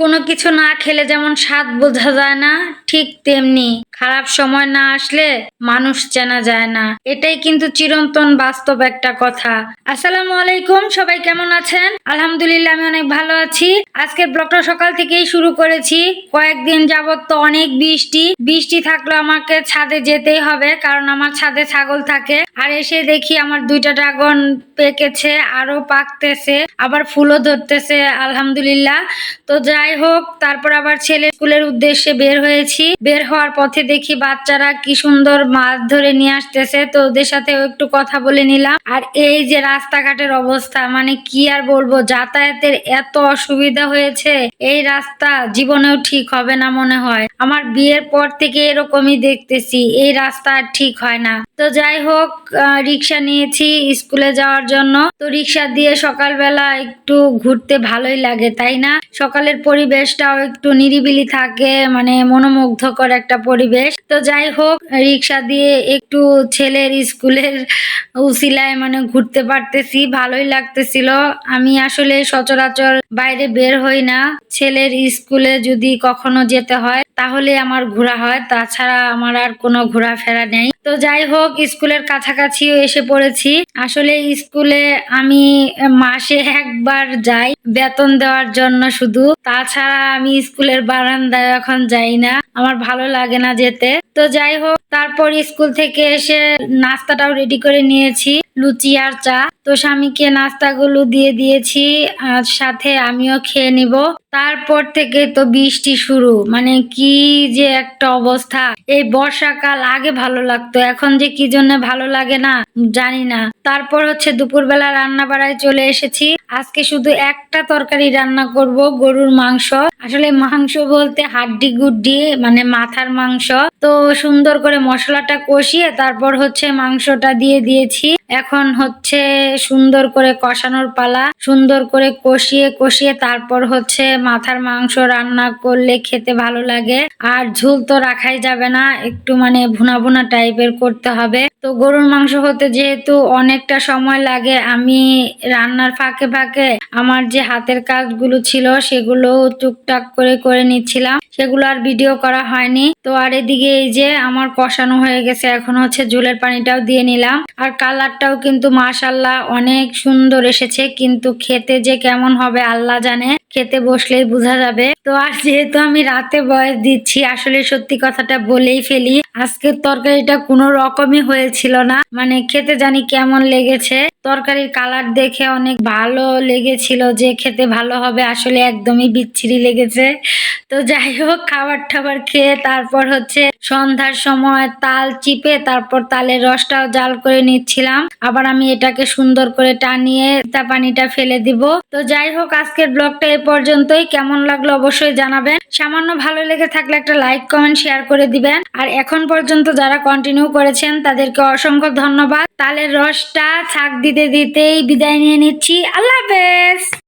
কোনো কিছু না খেলে যেমন স্বাদ বোঝা যায় না, ঠিক তেমনি খারাপ সময় না আসলে মানুষ চেনা যায় না। এটাই কিন্তু চিরন্তন বাস্তব একটা কথা। আসসালামু আলাইকুম, সবাই কেমন আছেন? আলহামদুলিল্লাহ, আমি অনেক ভালো আছি। আজকের ব্লগটা সকাল থেকেই শুরু করেছি। কয়েকদিন যাবত তো অনেক বৃষ্টি। বৃষ্টি থাকলে আমাকে ছাদে যেতেই হবে, কারণ আমার ছাদে ছাগল থাকে। আর এসে দেখি আমার দুইটা ড্রাগন পেকেছে আরও পাকতেছে, আবার ফুলও ধরতেছে, আলহামদুলিল্লাহ। তো যাই হোক, তারপর আবার ছেলে স্কুলের উদ্দেশ্যে বের হয়েছি। বের হওয়ার পথে দেখি বাচ্চারা কি সুন্দর মাছ ধরে নিয়ে আসতেছে। তো ওদের সাথে একটু কথা বলে নিলাম। আর এই যে রাস্তাঘাটের অবস্থা মানে কি আর বলব, যাতায়াতের এত অসুবিধা হয়েছে। এই রাস্তা জীবনেও ঠিক হবে না মনে হয়। আমার বিয়ের পর থেকে এরকমই দেখতেছি। এই রাস্তা আর ঠিক হয় না। তো যাই হোক রিক্সা নিয়েছি স্কুলে যাওয়ার জন্য। তো রিক্সা দিয়ে সকালবেলা একটু ঘুরতে ভালোই লাগে, তাই না? সকালের পরিবেশটাও একটু নিরিবিলি থাকে মানে মনোমুগ্ধকর একটা পরিবেশ। তো যাই হোক, রিক্সা দিয়ে একটু ছেলের স্কুলের উসিলায় মানে ঘুরতে পারতেছি, ভালোই লাগতেছিল। আমি আসলে সচরাচর বাইরে বের হই না। ছেলের স্কুলে যদি কখনো যেতে হয়, তাহলে আমার ঘোরা হয়। তাছাড়া আমার আর কোনো ঘোরাফেরা নেই। তো যাই হোক, স্কুলের কাছাকাছিও এসে পড়েছি। আসলে স্কুলে আমি মাসে একবার যাই, বেতন দেওয়ার জন্য শুধু। তাছাড়া আমি স্কুলের বারান্দায় এখন যাই না। আমার ভালো লাগে না যেতে। তো যাই হোক, তারপর স্কুল থেকে এসে নাস্তাটাও রেডি করে নিয়েছি, লুচি আর চা। তো স্বামীকে নাস্তাগুলো দিয়ে দিয়েছি, আর সাথে আমিও খেয়ে নিব। তারপর থেকে তো বৃষ্টি শুরু মানে কি যে একটা অবস্থা। এই বর্ষাকাল আগে ভালো লাগতো, এখন যে কি জন্য ভালো লাগে না, জানি না। তারপর হচ্ছে দুপুরবেলা রান্না বাড়ায় চলে এসেছি। আজকে শুধু একটা তরকারি রান্না করব, গরুর মাংস। আসলে মাংস বলতে হাড্ডি গুড্ডি মানে মাথার মাংস। তো সুন্দর করে মশলাটা কষিয়ে তারপর হচ্ছে মাংসটা দিয়ে দিয়েছি। এখন হচ্ছে সুন্দর করে কষানোর পালা, সুন্দর করে কষিয়ে কষিয়ে তারপর হচ্ছে মাথার মাংস রান্না করলে খেতে ভালো লাগে। আর ঝুল তো রাখাই যাবে না, একটু মানে ভুনা ভুনা টাইপের করতে হবে। তো গরুর মাংস হতে যেহেতু অনেকটা সময় লাগে, আমি রান্নার ফাঁকে ফাঁকে আমার যে হাতের কাজগুলো ছিল সেগুলো টুকটাক করে করে নিচ্ছিলাম। সেগুলো আর ভিডিও করা হয়নি। তো আর এদিকে এই যে আমার কষানো হয়ে গেছে, এখন হচ্ছে ঝোলের পানিটাও দিয়ে নিলাম। আর কালারটাও কিন্তু মাশাল্লাহ অনেক সুন্দর এসেছে কিন্তু খেতে যে কেমন হবে আল্লাহ জানে। খেতে বসলেই বোঝা যাবে। তো আর যেহেতু আমি রাতে বয়স দিচ্ছি, আসলে সত্যি কথাটা বলেই ফেলি, আজকের তরকারিটা কোনো রকমই হয়েছিল না। মানে খেতে জানি কেমন লেগেছে। তরকারির কালার দেখে অনেক ভালো লেগেছিল যে খেতে ভালো হবে, আসলে একদমই বিচ্ছিরি লেগেছে। তো যাই হোক খাবার টাবার খেয়ে তারপর হচ্ছে সন্ধ্যার সময় তাল চিপে তারপর তালের রসটাও জাল করে নিচ্ছিলাম। আবার আমি এটাকে সুন্দর করে টানিয়ে তা পানিটা ফেলে দিব। তো যাই হোক, আজকের ব্লগটা পর্যন্তই। কেমন লাগল অবশ্যই জানাবেন। সামান্য ভালো লেগে থাকলে একটা লাইক কমেন্ট শেয়ার করে দিবেন। আর এখন পর্যন্ত যারা কন্টিনিউ করেছেন, তাদেরকে অসংখ্য ধন্যবাদ। তালের রসটা ছাক দিতে দিতেই বিদায় নিয়ে নিচ্ছি। আল্লাহ হাফেজ!